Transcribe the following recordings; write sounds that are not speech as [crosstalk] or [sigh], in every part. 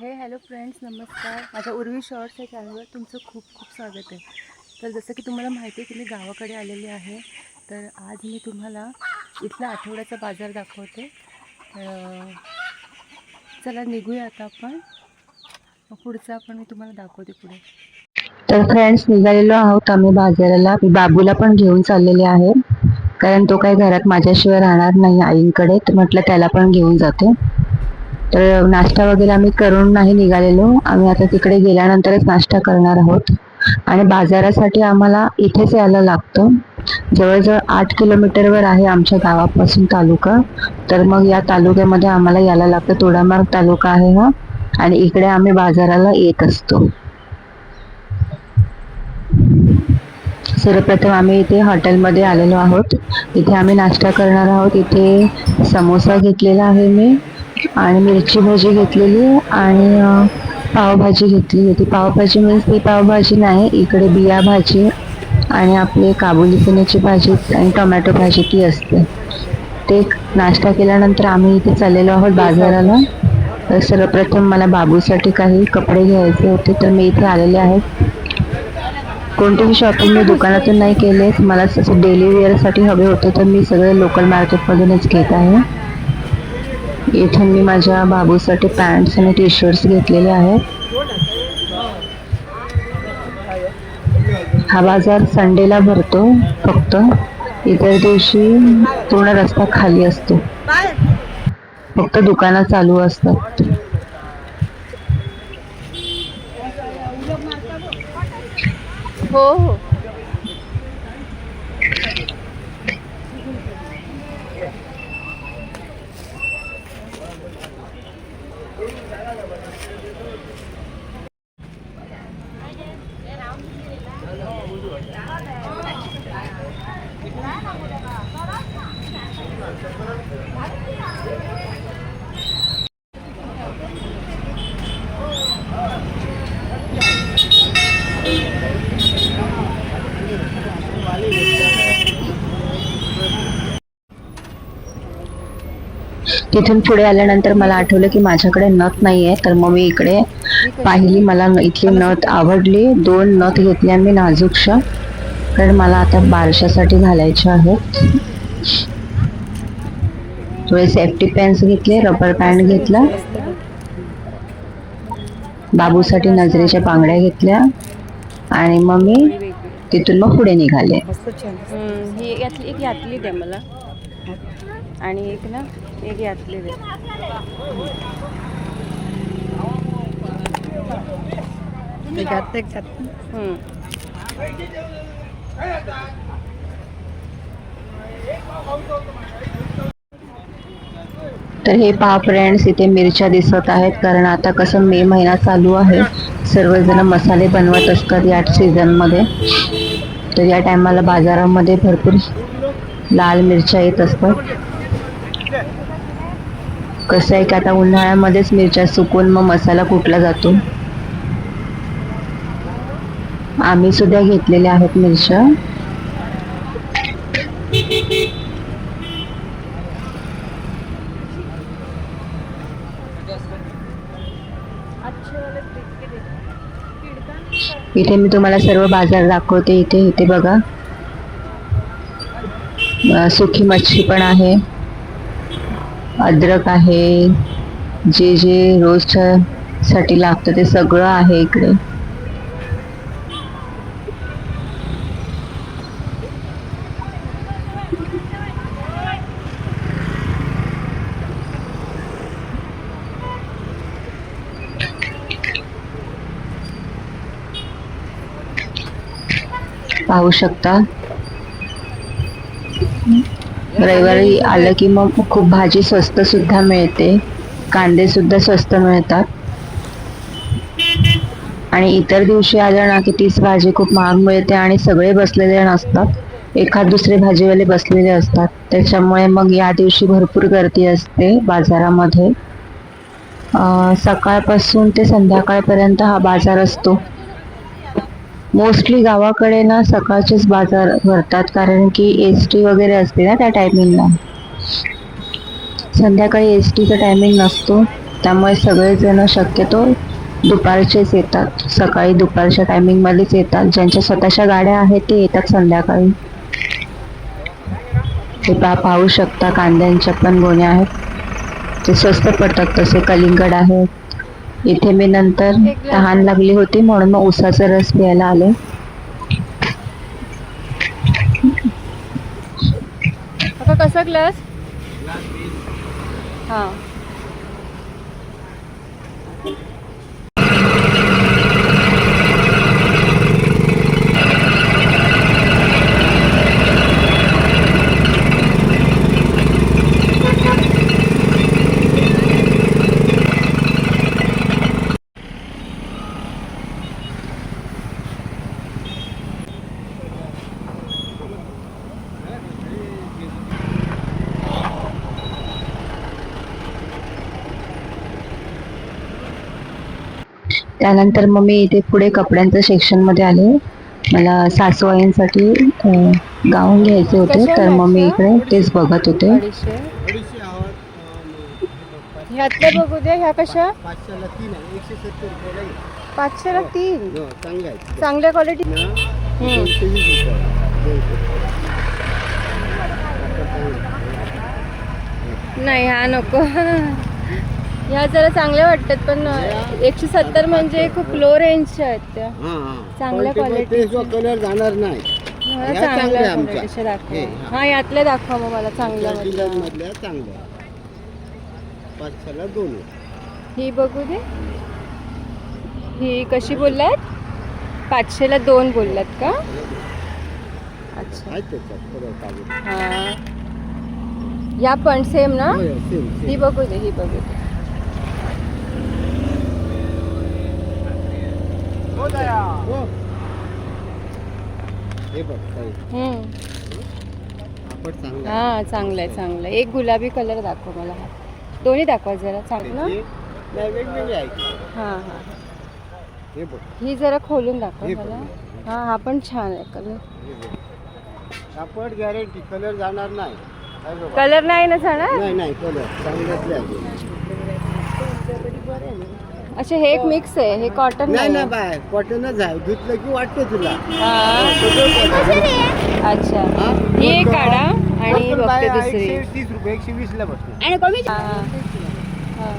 हे hello friends नमस्कार. माझ्या उर्वी शॉर्ट्स या चॅनलवर तुमचं खूप खूप स्वागत आहे. तर जसं की तुम्हाला माहिती आहे की मी गावाकडे आलेली आहे. तर आज मी तुम्हाला इथला आठवड्याचा बाजार दाखवते. तर चला निघूया आता आपण. मग पुढचं आपण मी तुम्हाला दाखवते पुढे. तर फ्रेंड्स निघालेलो आहोत आम्ही बाजाराला. मी बाबूला पण घेऊन चाललेले आहे. कारण तो काही घरात माझ्याशिवाय राहणार नाही आईंकडे. तर म्हटलं त्याला पण घेऊन जाते. तर नाश्ता वगैरे आम्ही करून नाही निघालेलो. आम्ही आता तिकडे गेल्यानंतरच नाश्ता करणार आहोत. आणि बाजारासाठी आम्हाला इथेच यायला लागतं. जवळजवळ आठ किलोमीटरवर आहे आमच्या गावापासून तालुका. तर मग या तालुक्यामध्ये आम्हाला यायला लागतं. तोडामार्ग तालुका आहे हा. आणि इकडे आम्ही बाजाराला येत असतो. सर्वप्रथम आम्ही इथे हॉटेलमध्ये आलेलो आहोत. इथे आम्ही नाश्ता करणार आहोत. इथे समोसा घेतलेला आहे मी. आणि मिरची भाजी घेतलेली आणि पावभाजी घेतली होती. पावभाजी मीन्स ती पावभाजी नाही इकडे बिया भाजी आणि आपली काबुली चण्याची भाजी आणि टोमॅटो भाजी ती असते. ते नाश्ता केल्यानंतर आम्ही इथे चाललेलो आहोत बाजाराला. तर सर्वप्रथम मला बाबूसाठी काही कपडे घ्यायचे होते तर मी इथे आलेले आहे. कोणतेही शॉपिंग मी दुकानातून नाही केले. मला असं डेली वेअरसाठी हवे होते तर मी सगळे लोकल मार्केटमधूनच घेत आहे. इथून मी माझ्या बाबूसाठी पॅन्ट्स आणि टी शर्ट्स घेतलेले आहेत. हा बाजार संडेला भरतो. फक्त इतर दिवशी पूर्ण रस्ता खाली असतो. फक्त दुकानं चालू असतात. हो हो. तिथून पुढे आल्यानंतर मला आठवलं की माझ्याकडे नथ नाही आहे तर मग मी इकडे पाहिली. मला इथली नथ आवडली. दोन नथ घेतल्या मी नाजूकशा कारण मला आता बारशासाठी घालायच्या आहेत. थोडे सेफ्टी पॅन्स घेतले रबर पॅन्ट घेतला. बाबूसाठी नजरेच्या बांगड्या घेतल्या. आणि मग मी तिथून मग पुढे निघाले. ही एक यातली मला. आणि एक ना एक यातली द्या घात. तर हे पहा फ्रेंड्स इथे मिरच्या दिसत आहेत कारण आता कसं मे महिना चालू आहे. सर्वजण मसाले बनवत असतात या सीझनमध्ये. तर या टायमाला बाजारामध्ये भरपूर लाल मिरच्या येत असतात. कसं आहे की आता उन्हाळ्यामध्येच मिरच्या सुकून मग मसाला कुठला जातो? आम्ही सुद्धा घेतलेल्या आहेत मिरच्या. इथे मी तुम्हाला सर्व बाजार दाखवते. इथे इथे बघा. सुखी मच्छी पण आहे. अद्रक आहे. जे जे रोजच्या साठी लागतं ते सगळं आहे इकडे. पाहू शकता? रविवारी आलं की मग खूप भाजी स्वस्त सुद्धा मिळते. कांदे सुद्धा स्वस्त मिळतात. आणि इतर दिवशी आलं ना की तीच भाजी खूप महाग मिळते आणि सगळे बसलेले नसतात. एखाद दुसरे भाजीवाले बसलेले असतात. त्याच्यामुळे मग या दिवशी भरपूर गर्दी असते बाजारामध्ये. सकाळपासून ते संध्याकाळपर्यंत हा बाजार असतो. मोस्टली गावाकडे ना सकाळचेच बाजार भरतात कारण की एस टी वगैरे असते ना त्या टायमिंगला संध्याकाळी एस टीचा टायमिंग नसतो त्यामुळे सगळेजण शक्यतो दुपारचेच येतात. सकाळी दुपारच्या टायमिंगमध्येच येतात. ज्यांच्या स्वतःच्या गाड्या आहेत ते येतात संध्याकाळी. ते पा पाहू शकता कांद्यांच्या पण गोण्या आहेत. ते स्वस्त पडतात तसे. कलिंगड आहेत इथे मी नंतर तहान लागली होती म्हणून मग उसाचा रस प्यायला आले. आता कसा ग्लास हां. त्यानंतर मग मी इथे पुढे कपड्यांच्या सेक्शनमध्ये आले. मला सासूबाईंसाठी अं, गाऊन घ्यायचे होते. तर मग मी इकडे तेच बघत होते. ह्यातल्या बघू द्या ह्या कशा? पाचशेला तीन हो, आहेत. चांगल्या क्वालिटी. नाही ह्या नको. [laughs] ह्या जरा चांगल्या वाटतात पण एकशे सत्तर म्हणजे खूप लो रेंजच्या आहेत त्या. चांगल्या जो कलर जाणार नाही. मला चांगल्या. क्वालिटीच्या दाखवा. हे, हा. हा यातल्या दाखवा मग मला चांगल्या चांगल्या. दोन. ही बघू दे. ही कशी बोललात पाचशेला दोन बोललात का? अच्छा. हा. या पण सेम ना? हो, हो. ही बघू दे ही बघू दे. हो. बघ ताई, हम्म. आपण चांगला हा चांगलं आहे चांगलं आहे. एक गुलाबी कलर दाखव मला हा. दोन्ही दाखवा जरा चांगलं? ना त्याची- नाही वेगवेगळे आहे. हां हां. हे बघ. ही जरा खोलून दाखव हे मला. हां हा पण छान आहे कलर हे बघ. कापड गॅरंटी कलर जाणार नाही. काय. कलर नाही ना जाणार? नाही नाही कलर चांगल्यातले आहे. असे हे एक मिक्स आहे हे कॉटन नाही ना बाय कॉटनच आहे. धुतलं की वाटते तुला. हा. अच्छा. हा? ही एक काढा आणि पण बाय बघते दुसरी. एकशे तीस रुपये एकशे वीस ला हा, हा. हा.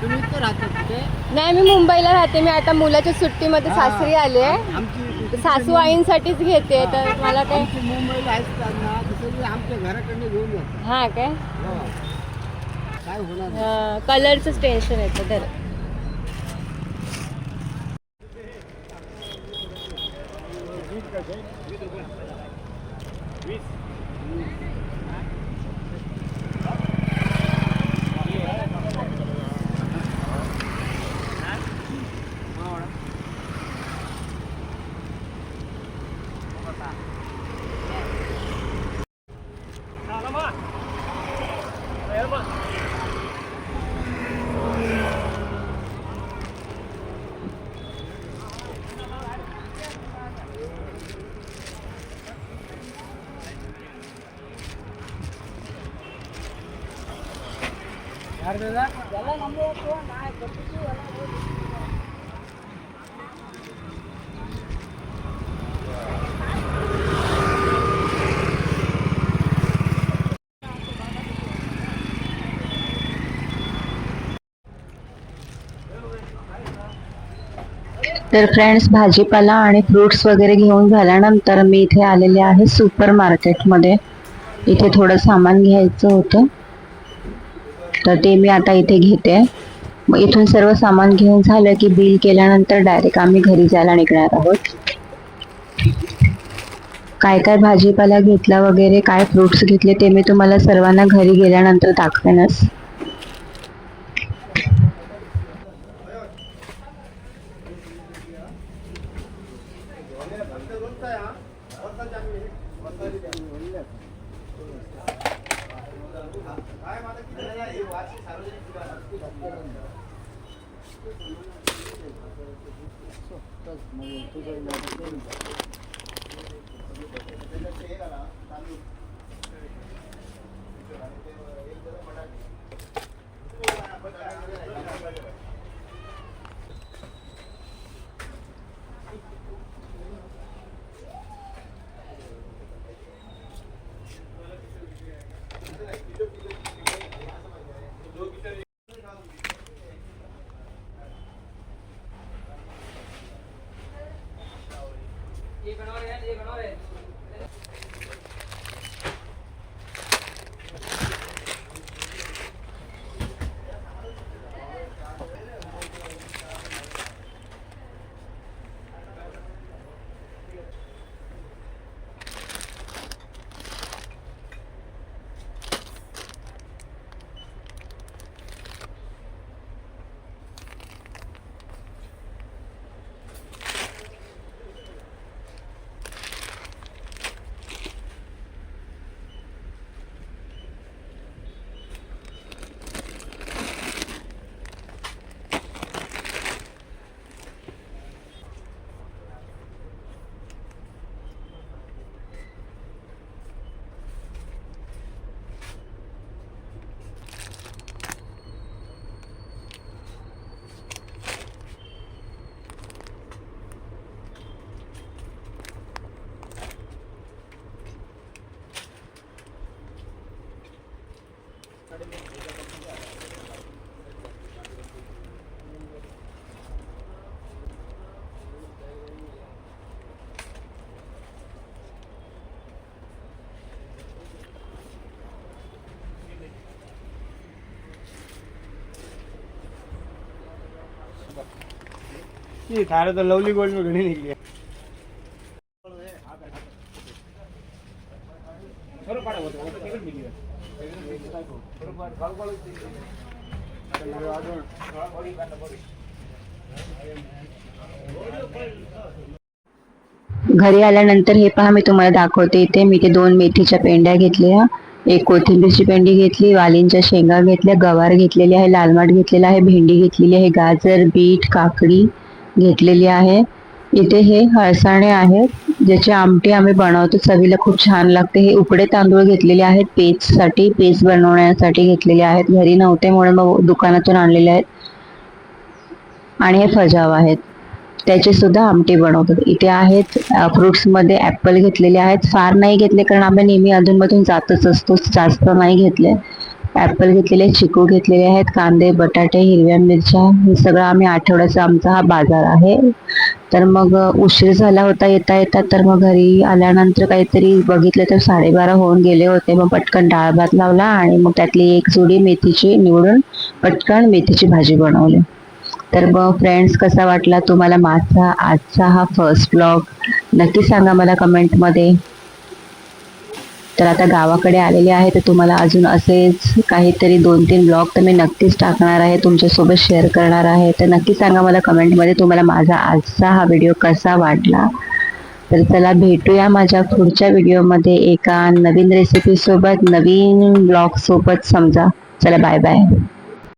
तुम्ही तर राहता कुठे? नाही मी मुंबईला राहते. मी आता मुलाच्या सुट्टीमध्ये हा. सासरी आले आमची सासू आईंसाठीच घेते. तर मला काय आमची मुंबईला असताना तसं आमच्या घराकडनं घेऊन हा काय? हो. काय होणार नाही. कलरच टेन्शन येतं तर तर फ्रेंड्स भाजीपाला आणि फ्रुट्स वगैरे घेऊन झाल्यानंतर मी इथे आलेले आहे सुपर मार्केटमध्ये इथे थोडं सामान घ्यायचं होतं. तर ते मी आता इथे घेते. मग इथून सर्व सामान घेऊन झालं की बिल केल्यानंतर डायरेक्ट आम्ही घरी जायला निघणार आहोत. काय काय भाजीपाला घेतला वगैरे काय फ्रुट्स घेतले ते मी तुम्हाला सर्वांना घरी गेल्यानंतर दाखवेनच. Eso, entonces, muy bien, tú soy la ती थारे तो लवली गोल्ड घडी निघली घरी आल्यानंतर हे पहा मी तुम्हाला दाखवते. इथे मी ते दोन मेथीच्या पेंड्या घेतल्या. एक कोथिंबीरची पेंडी घेतली वालींच्या शेंगा घेतल्या गवार घेतलेली आहे लालमाट घेतलेला आहे भेंडी घेतलेली आहे गाजर बीट काकडी घेतलेली आहे. इथे हे हळसाणे आहेत. ज्याची आमटी आम्ही बनवतो चवीला खूप छान लागते. हे उकडे तांदूळ घेतलेले आहेत पेजसाठी पेज बनवण्यासाठी घेतलेले आहेत. घरी नव्हते म्हणून मग दुकानातून आणलेले आहेत. आणि हे फजाव आहेत. त्याचे सुद्धा आमटी बनवतो. इथे आहेत फ्रुट्समध्ये ॲपल घेतलेले आहेत. फार नाही घेतले कारण आम्ही नेहमी अधूनमधून जातच असतो. जास्त नाही घेतले. ॲपल घेतलेले चिकू घेतलेले आहेत कांदे बटाटे हिरव्या मिरच्या हे सगळं आम्ही आठवड्याचा आमचा हा बाजार आहे. तर मग उशीर झाला होता येता येता तर मग घरी आल्यानंतर काहीतरी बघितलं तर साडेबारा होऊन गेले होते. मग पटकन डाळ भात लावला आणि मग त्यातली एक जुडी मेथीची निवडून पटकन मेथीची भाजी बनवली. तर मग फ्रेंड्स कसा वाटला तुम्हाला माझा आजचा हा फर्स्ट ब्लॉग नक्की सांगा मला कमेंटमध्ये तर आता गावाकडे आलेले आहे तर तुम्हाला अजून असेच काहीतरी दोन तीन ब्लॉग तर मी नक्कीच टाकणार आहे तुमच्यासोबत शेअर करणार आहे. तर नक्की सांगा मला कमेंटमध्ये तुम्हाला माझा आजचा हा व्हिडिओ कसा वाटला. तर चला भेटूया माझ्या पुढच्या व्हिडिओमध्ये एका नवीन रेसिपीसोबत नवीन ब्लॉगसोबत समजा. चला बाय बाय